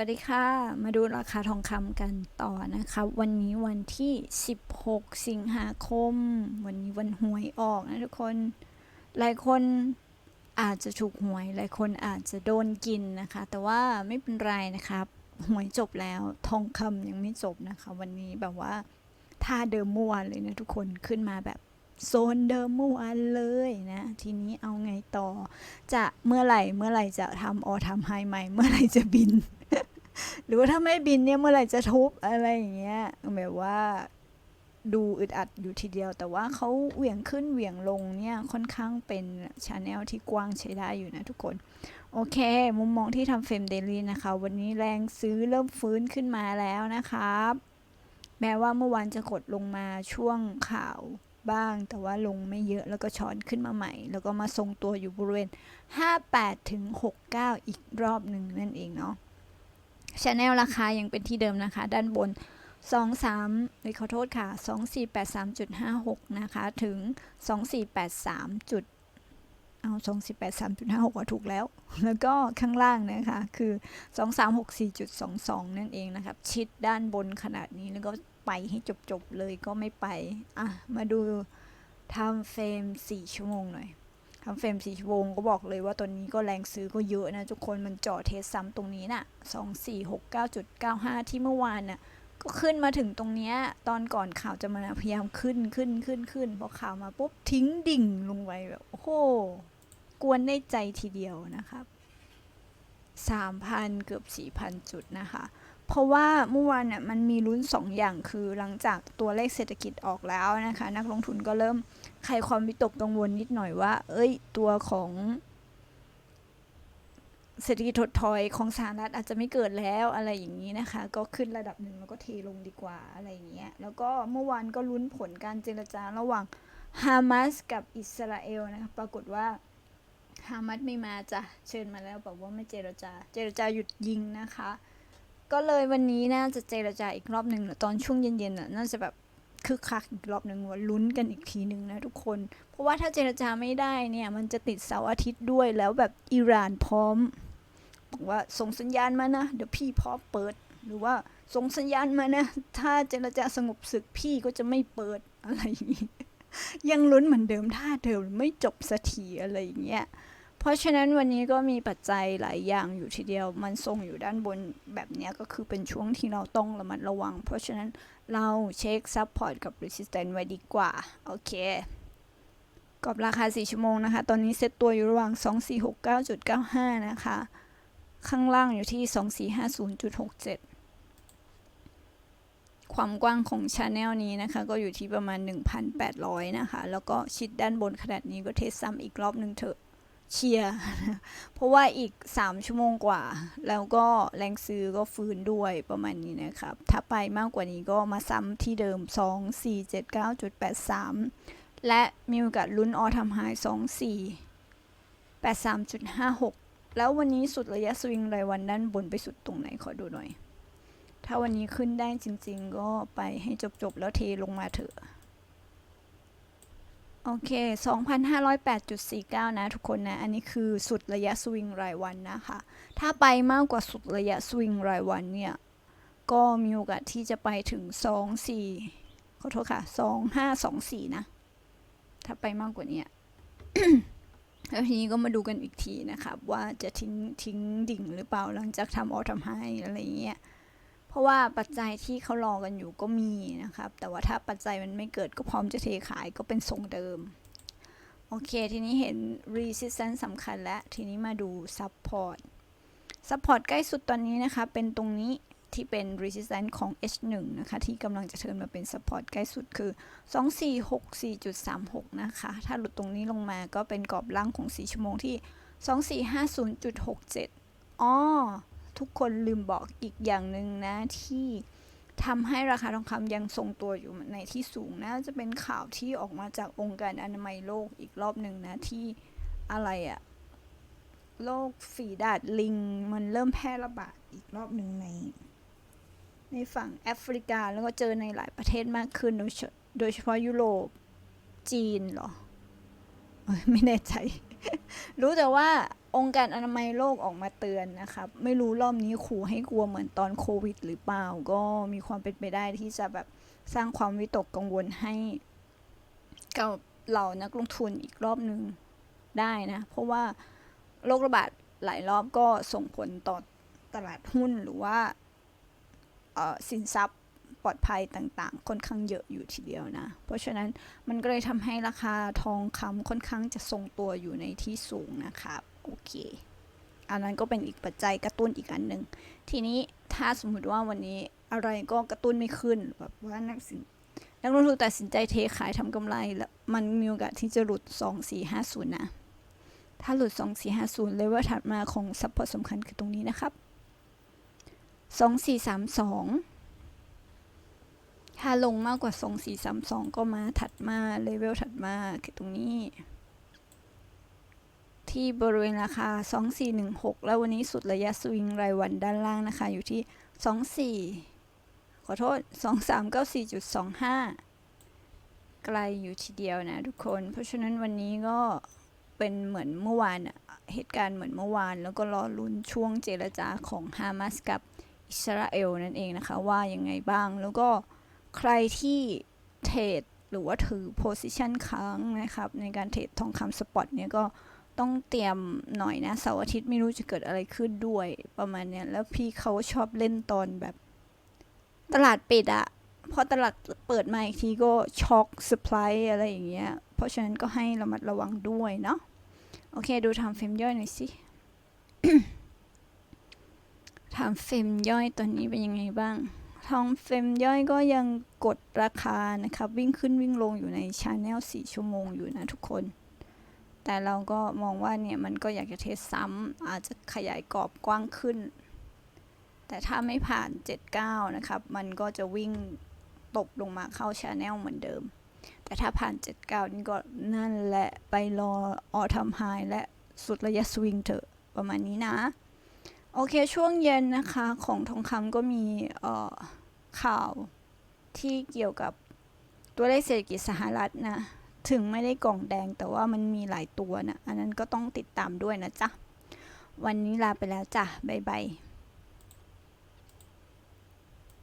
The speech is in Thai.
วัสดีค่ะ มาดูราคาทองคำกันต่อนะคะ วันนี้วันที่ 16 สิงหาคม วันนี้วันหวยออกนะทุกคน หลายคนอาจจะถูกหวย หลายคนอาจจะโดนกินนะคะ แต่ว่าไม่เป็นไรนะครับ หวยจบแล้วทองคำยังไม่จบนะคะ วันนี้แบบว่าท่าเดิมเมื่อวานเลยนะทุกคนขึ้นมาแบบโซนเดิมเมื่อวานเลยนะ ทีนี้เอาไงต่อ จะเมื่อไหร่เมื่อไหร่จะทำออทำไฮใหม่ เมื่อไหร่จะบิน หรือว่าถ้าไม่บินเนี่ยเมื่อไหร่จะทุบอะไรอย่างเงี้ยแบบว่าดูอึดอัดอยู่ทีเดียว แต่ว่าเขาเหวี่ยงขึ้นเหวี่ยงลงเนี่ยค่อนข้างเป็นชาแนลที่กว้างใช้ได้อยู่นะทุกคน โอเค มุมมองที่ทำเฟรมเดลี่นะคะ วันนี้แรงซื้อเริ่มฟื้นขึ้นมาแล้วนะครับ แม้ว่าเมื่อวานจะกดลงมาช่วงข่าวบ้าง แต่ว่าลงไม่เยอะแล้วก็ช้อนขึ้นมาใหม่ แล้วก็มาทรงตัวอยู่บริเวณ 58ถึง69 อีกรอบหนึ่งนั่นเองเนาะ ชาแนลราคายังเป็นที่เดิมนะคะ ด้านบน 23เลยขอโทษค่ะ 2483.56 นะคะ ถึง 2483จุดเอา2483.56ก็ถูกแล้ว แล้วก็ข้างล่างนะคะ คือ 2364.22 นั่นเองนะครับ ชิดด้านบนขนาดนี้แล้วก็ไปให้จบๆเลยก็ไม่ไป อะ มาดูทำเฟรม 4 ชั่วโมงหน่อย ทำเฟรมสีวงก็บอกเลยว่าตอนนี้ก็แรงซื้อก็เยอะนะ ทุกคนมันเจาะเทสซ้ำตรงนี้น่ะสองสี่หกเก้าจุดเก้าห้าที่เมื่อวานน่ะก็ขึ้นมาถึงตรงเนี้ยตอนก่อนข่าวจะมาพยายามขึ้นขึ้นขึ้นขึ้นพอข่าวมาปุ๊บทิ้งดิ่งลงไปแบบโอ้โหกวนได้ใจทีเดียวนะครับสามพันเกือบสี่พันจุดนะคะ เพราะว่าเมื่อวานเนี่ยมันมีลุ้น2ออย่างคือหลังจากตัวเลขเศรษฐกิจออกแล้วนะคะ นักลงทุนก็เริ่มใครความวิตกกังวลนิดหน่อยว่า เอ้ย ตัวของเศรษฐกิจถดถอยของสหรัฐอาจจะไม่เกิดแล้วอะไรอย่างนี้นะคะ ก็ขึ้นระดับหนึ่งแล้วก็เทลงดีกว่าอะไรอย่างเงี้ยแล้วก็เมื่อวานก็ลุ้นผลการเจรจาระหว่างฮามาสกับอิสราเอลนะคะปรากฏว่าฮามาสไม่มาจ้ะเชิญมาแล้วบอกว่าไม่เจรจา เจรจาหยุดยิงนะคะ ก็เลยวันนี้น่าจะเจรจาอีกรอบหนึ่งตอนช่วงเย็นๆน่ะน่าจะแบบคึกคักอีกรอบหนึ่งว่าลุ้นกันอีกทีหนึ่งนะทุกคน เพราะว่าถ้าเจรจาไม่ได้เนี่ย มันจะติดเสาร์อาทิตย์ด้วยแล้วแบบอิหร่านพร้อมบอกว่าส่งสัญญาณมานะ เดี๋ยวพี่พร้อมเปิด หรือว่าส่งสัญญาณมานะ ถ้าเจรจาสงบศึกพี่ก็จะไม่เปิดอะไรอย่างนี้ยังลุ้นเหมือนเดิมถ้าเดิมไม่จบสักทีอะไรอย่างเงี้ย ราะฉะนั้นวันนี้ก็มีปัจจัยหลายอย่างอยู่ทีเดียว มันทรงอยู่ด้านบนแบบนี้ก็คือเป็นช่วงที่เราต้องระมัดระวัง เพราะฉะนั้นเราเช็คซัพพอร์ตกับ resistance ไว้ดีกว่า โอเคกรอบราคา 4 ชั่วโมงนะคะ ตอนนี้เซตตัวอยู่ระหว่าง 2469.95 นะคะ ข้างล่างอยู่ที่ 2450.67 ความกว้างของชาแนลนี้นะคะ ก็อยู่ที่ประมาณ 1,800 นะคะ แล้วก็ชิดด้านบนขนาดนี้ก็เทสซ้ำอีกรอบหนึ่งเถอะ เชียร์เพราะว่าอีก 3 ชั่วโมงกว่า แล้วก็แรงซื้อก็ฟื้นด้วยประมาณนี้นะครับ ถ้าไปมากกว่านี้ก็มาซ้ำที่เดิม 2 4 7 9.83 และมีโอกาสลุ้นออทำไฮ2 4 8 3.56 แล้ววันนี้สุดระยะสวิงรายวันด้านบนไปสุดตรงไหนขอดูหน่อย ถ้าวันนี้ขึ้นได้จริง ๆ ก็ไปให้จบๆแล้วเทลงมาเถอะ โอเค 2,508.49 นะทุกคนนะ อันนี้คือสุดระยะสวิงรายวันนะคะ ถ้าไปมากกว่าสุดระยะสวิงรายวันเนี่ย ก็มีโอกาสที่จะไปถึง 2 4 ขอโทษค่ะ 2 5 2 4 นะ ถ้าไปมากกว่านี้ แล้วทีนี้ก็มาดูกันอีกทีนะคะว่าจะทิ้งทิ้งดิ่งหรือเปล่าหลังจากทำออทำไฮอะไรเงี้ย ราะว่าปัจจัยที่เขารอกันอยู่ก็มีนะครับ แต่ว่าถ้าปัจจัยมันไม่เกิดก็พร้อมจะเทขายก็เป็นทรงเดิม โอเค ทีนี้เห็น resistance สำคัญแล้ว ทีนี้มาดู support support ใกล้สุดตอนนี้นะคะ เป็นตรงนี้ที่เป็น resistance ของ H1 นะคะ ที่กำลังจะเทินมาเป็น support ใกล้สุดคือ 2464.36 นะคะ ถ้าหลุดตรงนี้ลงมาก็เป็นกรอบล่างของ 4 ชั่วโมงที่ 2450.67อ๋อ ทุกคนลืมบอกอีกอย่างหนึ่งนะที่ทำให้ราคาทองคำยังทรงตัวอยู่ในที่สูงนะจะเป็นข่าวที่ออกมาจากองค์การอนามัยโลกอีกรอบหนึ่งนะที่อะไรอะโรคฝีดาดลิง มันเริ่มแพร่ระบาดอีกรอบหนึ่งใน ในฝั่งแอฟริกาแล้วก็เจอในหลายประเทศมากขึ้น โดยเฉโดยเฉพาะยุโรปจีนเหรอไม่แน่ใจ รู้แต่ว่า องค์การอนามัยโลกออกมาเตือนนะครับไม่รู้รอบนี้ขู่ให้กลัวเหมือนตอนโควิด หรือเปล่า ก็มีความเป็นไปได้ที่จะแบบสร้างความวิตกกังวลให้กับเหล่านักลงทุนอีกรอบหนึ่งได้นะ เพราะว่าโรคระบาดหลายรอบก็ส่งผลต่อตลาดหุ้นหรือว่าสินทรัพย์ ปลอดภัยต่างๆ ค่อนข้างเยอะอยู่ทีเดียวนะ เพราะฉะนั้นมันก็เลยทำให้ราคาทองคำค่อนข้างจะทรงตัวอยู่ในที่สูงนะครับโอเค อันนั้นก็เป็นอีกปัจจัยกระตุ้นอีกอันหนึ่งทีนี้ถ้าสมมติว่าวันนี้อะไรก็กระตุ้นไม่ขึ้นแบบว่านักสินนักลงทุนตัดสินใจเทขายทำกำไรแล้วมันมีโอกาสที่จะหลุด 2450 นะ ถ้าหลุด 2450 เลเวลถัดมาของซัพพอร์ตสำคัญคือตรงนี้นะครับ 2432 ถ้าลงมากกว่า2432ก็มาถัดมาเลเวลถัดมาคือตรงนี้ ที่บริเวณราคา 2416 แล้ววันนี้สุดระยะสวิงรายวันด้านล่างนะคะ อยู่ที่ 24 ขอโทษ 2394.25 ไกลอยู่ทีเดียวนะทุกคน เพราะฉะนั้นวันนี้ก็เป็นเหมือนเมื่อวานเหตุการณ์เหมือนเมื่อวาน แล้วก็รอลุ้นช่วงเจรจาของฮามาสกับอิสราเอลนั่นเองนะคะ ว่ายังไงบ้างแล้วก็ ใครที่เทรดหรือว่าถือ position ค้างนะครับ ในการเทรดทองคำสปอตเนี่ยก็ต้องเตรียมหน่อยนะเสาร์อาทิตย์ไม่รู้จะเกิดอะไรขึ้นด้วยประมาณเนี้ยแล้วพี่เขาชอบเล่นตอนแบบ ตลาดปิดอะพอตลาดเปิดมาอีกทีก็ช็อกสป라이อะไรอย่างเงี้ยเพราะฉะนั้นก็ให้ระมัดระวังด้วยเนาะโอเคดูทำเฟรมย่อยหน่อยสิทำเฟรมย่อยตัวนี้เป็นยังไงบ้าง ทองเฟรมย่อยก็ยังกดราคานะครับ วิ่งขึ้นวิ่งลงอยู่ในชาแนล4ชั่วโมงอยู่นะทุกคน แต่เราก็มองว่าเนี่ย มันก็อยากจะเทสซ้ำอาจจะขยายกรอบกว้างขึ้น แต่ถ้าไม่ผ่าน 79 นะครับ มันก็จะวิ่งตกลงมาเข้าชาแนลเหมือนเดิม แต่ถ้าผ่าน 79 นี่ก็นั่นแหละไปรอออทำไฮและสุดระยะสวิงเถอะประมาณนี้นะ โอเคช่วงเย็นนะคะของทองคำก็มีข่าวที่เกี่ยวกับตัวเลขเศรษฐกิจสหรัฐนะ ถึงไม่ได้กล่องแดงแต่ว่ามันมีหลายตัวนะ อันนั้นก็ต้องติดตามด้วยนะจ๊ะ วันนี้ลาไปแล้วจ้ะ บ๊ายบาย